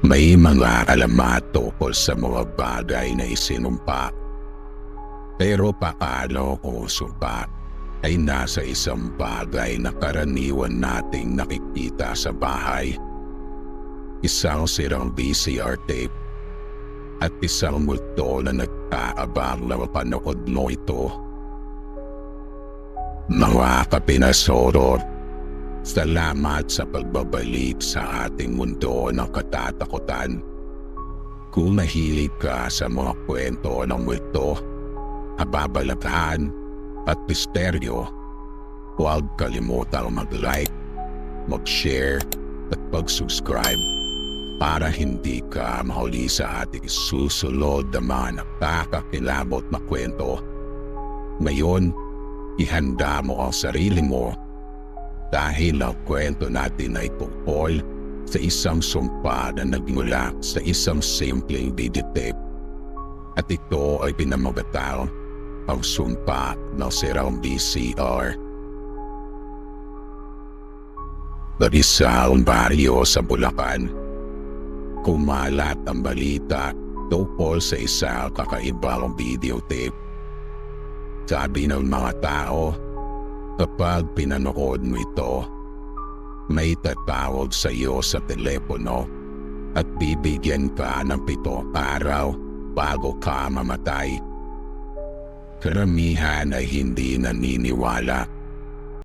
May mga alamat tungkol sa mga bagay na isinumpa. Pero paano kung sumpa ay nasa isang bagay na karaniwan nating nakikita sa bahay? Isang sirang VCR tape at isang multo na nagkaabang na mapanood mo ito. Mga kapinasoror, salamat sa pagbabalik sa ating mundo ng katatakutan. Kung mahilig ka sa mga kwento ng multo, kababalaghan at misteryo, huwag kalimutang mag-like, mag-share at mag-subscribe para hindi ka mahuli sa ating susunod na mga nakakakilabot na kwento. Ngayon, ihanda mo ang sarili mo dahil ang kwento natin ay tungkol sa isang sumpa na nagmula sa isang simpleng videotape. At ito ay pinamagatang ang sumpa ng sirang VCR. Narisang baryo sa Bulacan. Kumalat ang balita tungkol sa isang kakaibang videotape. Sabi ng mga tao, kapag pinanood mo ito, may tatawag sa iyo sa telepono at bibigyan ka ng pitong araw bago ka mamatay. Karamihan ay hindi naniniwala